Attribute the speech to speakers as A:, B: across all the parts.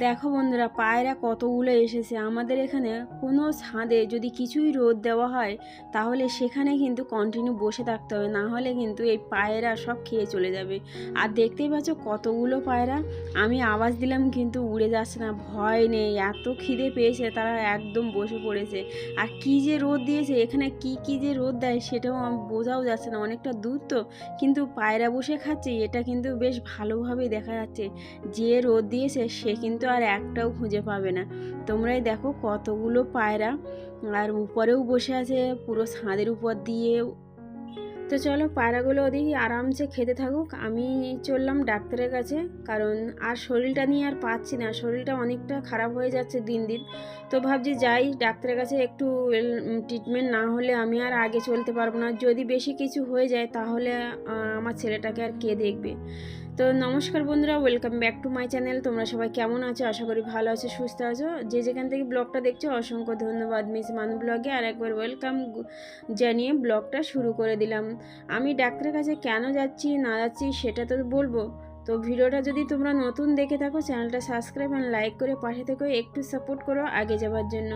A: দেখো বন্ধুরা, পায়রা কতগুলো এসেছে। আমাদের এখানে কোনো ছাদে যদি কিছুই রোদ দেওয়া হয়, তাহলে সেখানে কিন্তু কন্টিনিউ বসে থাকতে হবে। না হলে কিন্তু এই পায়রা সব খেয়ে চলে যাবে। আর দেখতেই পাচ্ছ কতগুলো পায়রা। আমি আওয়াজ দিলাম কিন্তু উড়ে যাচ্ছে না, ভয় নেই। এত খিদে পেয়েছে, তারা একদম বসে পড়েছে। আর কি যে রোদ দিয়েছে, এখানে কি কি যে রোদ দেয় সেটাও বোঝাও যাচ্ছে না। অনেকটা দূর তো, কিন্তু পায়রা বসে খাচ্ছে, এটা কিন্তু বেশ ভালোভাবেই দেখা যাচ্ছে। যে রোদ দিয়েছে, সে কিন্তু আর একটাও খুঁজে পাবে না। তোমরাই দেখো কতগুলো পায়রা আর উপরেও বসে আছে পুরো ছাদের উপর দিয়ে। তো চলো পায়রাগুলো ওদিকে আরামসে খেতে থাকুক। আমি চললাম ডাক্তারের কাছে, কারণ আর শরীরটা নিয়ে আর পাচ্ছি না। শরীরটা অনেকটা খারাপ হয়ে যাচ্ছে দিন দিন। তো ভাবছি যাই ডাক্তারের কাছে একটু ট্রিটমেন্ট না হলে আমি আর আগে চলতে পারব না। যদি বেশি কিছু হয়ে যায় তাহলে আমার ছেলেটাকে আর কে দেখবে? তো নমস্কার বন্ধুরা welcome back to my channel তোমরা সবাই কেমন আছো? আশা করি ভালো আছো, সুস্থ আছো। যে যেখান থেকে ব্লগটা দেখছ, অসংখ্য ধন্যবাদ মিস মানু ব্লগে আর একবার ওয়েলকাম জানিয়ে ব্লগটা শুরু করে দিলাম। আমি ডাক্তারের কাছে কেন যাচ্ছি, না যাচ্ছি, সেটা তো বলব। তো ভিডিওটা যদি তোমরা নতুন দেখে থাকো চ্যানেলটা সাবস্ক্রাইব অ্যান্ড লাইক করে পাশে থেকে একটু সাপোর্ট করো আগে যাওয়ার জন্য।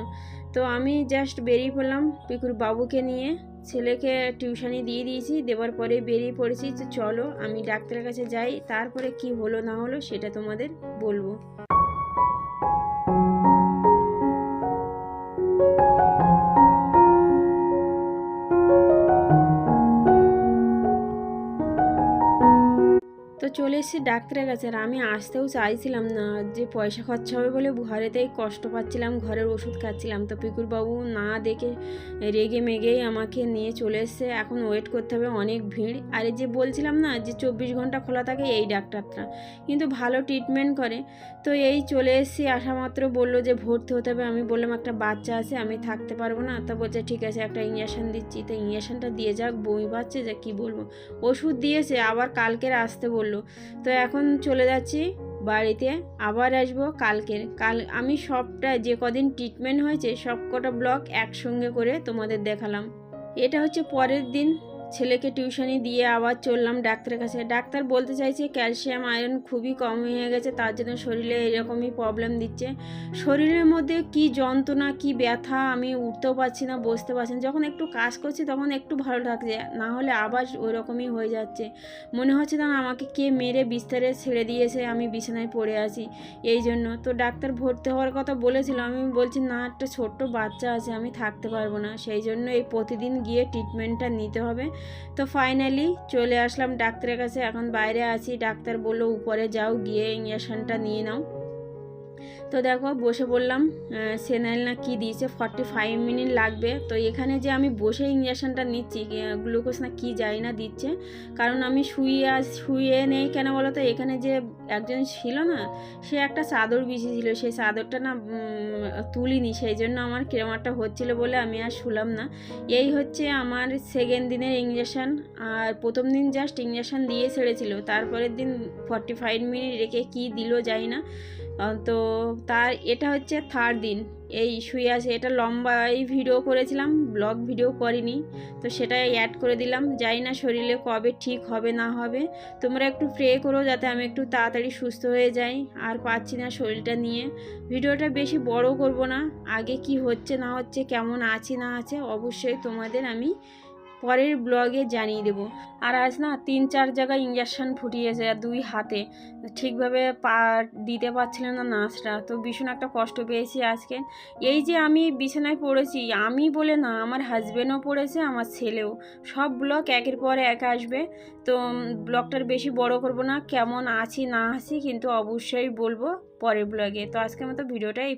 A: তো আমি জাস্ট বেরিয়ে পড়লাম পিকুর বাবুকে নিয়ে। ছেলেকে টিউশানি দিয়ে দিয়েছি, দেওয়ার পরে বেরিয়ে পড়েছি তো চলো আমি ডাক্তারের কাছে যাই, তারপরে কি হলো না হলো সেটা তোমাদের বলব। তো চলে এসেছি ডাক্তারের কাছে আর আমি আসতেও চাইছিলাম না যে পয়সা খরচা হবে বলে ঘরেতেই কষ্ট পাচ্ছিলাম, ঘরের ওষুধ খাচ্ছিলাম। তো পিকুরবাবু না দেখে রেগে মেগেই আমাকে নিয়ে চলে এসছে। এখন ওয়েট করতে হবে অনেক ভিড়। আর এই যে বলছিলাম না যে চব্বিশ ঘণ্টা খোলা থাকে এই ডাক্তারটা, কিন্তু ভালো ট্রিটমেন্ট করে। তো এই চলে এসেছি, আসা মাত্র বলল যে ভর্তি হতে হবে। আমি বললাম, একটা বাচ্চা আছে, আমি থাকতে পারব না। তো বলছে, ঠিক আছে, একটা ইঞ্জেকশান দিচ্ছি। তো ইঞ্জেকশনটা দিয়ে যাক, বমি পাচ্ছে, যে কী বলব? ওষুধ দিয়েছে, আবার কালকের আসতে বলল। তো এখন চলে যাচ্ছি বাড়িতে, আবার আসব কালকের। কাল, আমি সবটা যে কদিন ট্রিটমেন্ট হয়েছে সব কটা ব্লক একসঙ্গে করে তোমাদের দেখালাম। এটা হচ্ছে পরের দিন। ছেলেকে টিউশনি দিয়ে আবার চললাম ডাক্তারের কাছে। ডাক্তার বলতে চাইছে ক্যালসিয়াম, আয়রন খুবই কম হয়ে গেছে, তার জন্য শরীরে এরকমই প্রবলেম দিচ্ছে। শরীরের মধ্যে কি যন্ত্রণা, কি ব্যথা আমি উঠতেও পারছি না, বসতে পারছি না। যখন একটু কাজ করছি তখন একটু ভালো লাগছে, না হলে আবার ওই রকমই হয়ে যাচ্ছে। মনে হচ্ছে না আমাকে কে মেরে বিস্তারে ছেড়ে দিয়েছে, আমি বিছানায় পড়ে আছি। এই জন্য তো ডাক্তার ভর্তি হওয়ার কথা বলেছিল, আমি বলছি, না, একটা ছোট্ট বাচ্চা আছে, আমি থাকতে পারব না। সেই জন্য এই প্রতিদিন গিয়ে ট্রিটমেন্টটা নিতে হবে। তো ফাইনালি চলে আসলাম ডাক্তারের কাছে। এখন বাইরে আছি। ডাক্তার বলল, উপরে যাও, গিয়ে ইঞ্জেকশনটা নিয়ে নাও। তো দেখো বসে বললাম সেনাইল না কি দিয়েছে? ফর্টি ফাইভ মিনিট লাগবে। তো এখানে যে আমি বসে ইঞ্জেকশনটা নিচ্ছি গ্লুকোজ না কি যাই না দিচ্ছে। কারণ আমি শুয়ে শুয়ে নেই কেন বলো তো এখানে যে একজন ছিল না, সে একটা চাদর বিছিয়েছিল। সেই চাদরটা না তুলিনি। সেই জন্য আমার কিরম একটা হচ্ছিল বলে আমি আর শুলাম না। এই হচ্ছে আমার সেকেন্ড দিনের ইঞ্জেকশান আর প্রথম দিন জাস্ট ইঞ্জেকশান দিয়ে ছেড়েছিল। তারপরের দিন ফর্টি ফাইভ মিনিট রেখে কি দিল যাই না। তো তার এটা হচ্ছে থার্ড দিন। এই শুয়ে আছে, এটা লম্বাই ভিডিও করেছিলাম ব্লগ ভিডিও করিনি, তো সেটাই অ্যাড করে দিলাম। জানি না শরীরে কবে ঠিক হবে, না হবে। তোমরা একটু প্রে করো যাতে আমি একটু তাড়াতাড়ি সুস্থ হয়ে যাই, আর পাচ্ছি না শরীরটা নিয়ে। ভিডিওটা বেশি বড় করব না, আগে কি হচ্ছে, না হচ্ছে, কেমন আছি, না আছে, অবশ্যই তোমাদের আমি পরের ব্লগে জানিয়ে দেব। আর আজ না তিন চার জায়গায় ইঞ্জেকশান ফুটিয়েছে আর দুই হাতে। ঠিকভাবে পা দিতে পারছিল না নার্সরা। তো ভীষণ একটা কষ্ট পেয়েছি আজকে। এই যে আমি বিছানায় পড়েছি, আমি বলে না, আমার হাজব্যান্ডও পড়েছে, আমার ছেলেও। সব ব্লগ একের পর এক আসবে। তো ব্লগটার বেশি বড় করব না, কেমন আছি না আছি কিন্তু অবশ্যই বলব পরের ব্লগে। তো আজকের মতো ভিডিওটা এই।